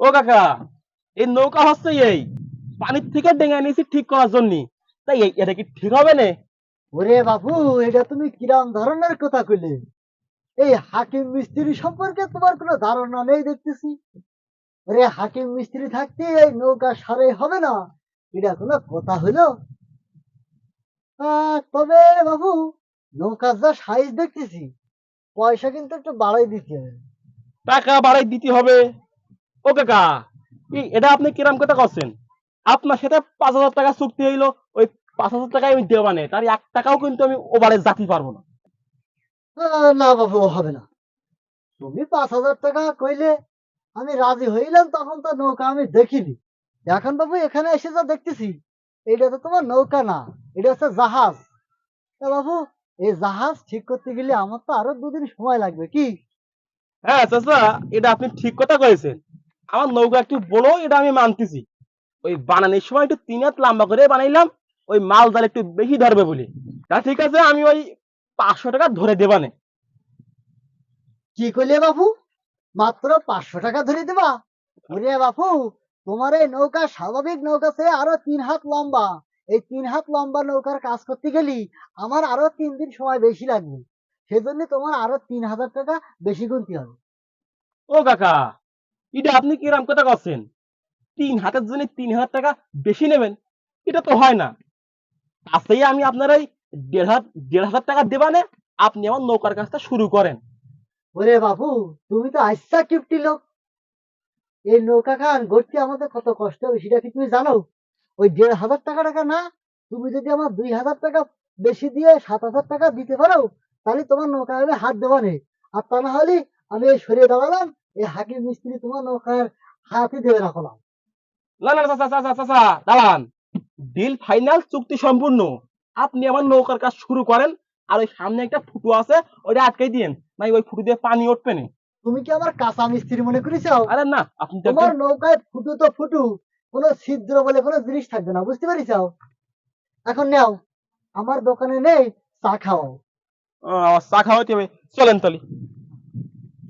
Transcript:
ও কাকা এই নৌকা হচ্ছে এই। পানির থেকে ডেঙে নিয়েছি ঠিক করার জন্য। তাই এটা কি ঠিক হবে না? ওরে বাবু এটা তুমি কিরাম ধরনের কথা কইলে? এই হাকিম মিস্ত্রি সম্পর্কে তোমার কোনো ধারণা নেই দেখতেছি। ওরে হাকিম মিস্ত্রি থাকতে এই নৌকা সারে হবে না এটা কোনো কথা হইল? তবে বাবু নৌকার যা সাইজ দেখতেছি পয়সা কিন্তু একটু বাড়াই দিতে হবে। টাকা বাড়াই দিতে হবে। ও কাকা এটা আপনি কিরাম কথা করছেন? আপনার সাথে পাঁচ হাজার টাকা চুক্তি হইল ওই পাঁচ হাজার টাকায় আমি দেওয়া নেই তার এক টাকাও কিন্তু আমি ওভারে জাতি পারব না। না বাবু হবে না। তুমি পাঁচ হাজার টাকা কইলে আমি রাজি হইলাম তখন তো নৌকা আমি দেখিনি। এখন বাবু এখানে এসে যা দেখতেছি এটা তো তোমার নৌকা না এটা হচ্ছে জাহাজ। তা বাবু এই জাহাজ ঠিক করতে গেলে আমার তো আরও দুদিন সময় লাগবে কি? হ্যাঁ চাচা এটা আপনি ঠিক কথা কয়েছেন আমার নৌকা একটু বড় এটা আমি মানতেছি। ওই বানানোর সময় একটু তিন হাত লম্বা করে বানাইলাম ওই মাল জাল একটু বেশি ধরবে বলে। তা ঠিক আছে আমি ওই পাঁচশো টাকা ধরে দেবানে কি করলে বাবু মাত্র পাঁচশো টাকা ধরে দেবা? ওরে বাপু তোমার এই নৌকা স্বাভাবিক নৌকা সে আরও তিন হাত লম্বা। এই তিন হাত লম্বা নৌকার কাজ করতে গেলি আমার আরও তিন দিন সময় বেশি লাগবে। সেজন্য তোমার আরও তিন হাজার টাকা বেশি গুনতে হবে। ও কাকা এটা আপনি কিরাম? কথা করছেন তিন হাতের জন্য তিন হাজার টাকা বেশি নেবেন? এটা তো হয় না। তাতেই আমি আপনার ওই দেড় হাজার দেড় হাজার টাকা দেবানে আপনি আমার নৌকার কাজটা শুরু করেন। ওরে বাবু, তুমি তো কিপটি লোক। এই নৌকা খান গড়তে আমাদের কত কষ্ট হবে সেটা কি তুমি জানো? ওই দেড় হাজার টাকা টাকা না, তুমি যদি আমার দুই হাজার টাকা বেশি দিয়ে সাত হাজার টাকা দিতে পারো, তাহলে তোমার নৌকা হাত দেওয়া নেই আর তা না হলে আমি সরিয়ে দাঁড়ালাম এই মিস্ত্রি তোমার নৌকার দেবে রাখলাম না না চাচা চাচা চাচা দাঁড়ান। ডিল ফাইনাল চুক্তি সম্পূর্ণ। আপনি আমার নৌকার কাজ শুরু করেন আর ওই সামনে একটা ফুটো আছে ওইটা আটকাই দিয়েন। নাই ওই ফুটো দিয়ে পানি উঠবে না। তুমি কি আমার কাঁচা মিস্ত্রি মনে করেছ? আরে না আপনি তোমার নৌকায় ফুটু তো ফুটু কোনো ছিদ্র বলে কোনো জিনিস থাকবে না বুঝতে পারিস এখন নাও আমার দোকানে নেই চা খাও। চা খাওয়াতে হবে। চলেন তাহলে।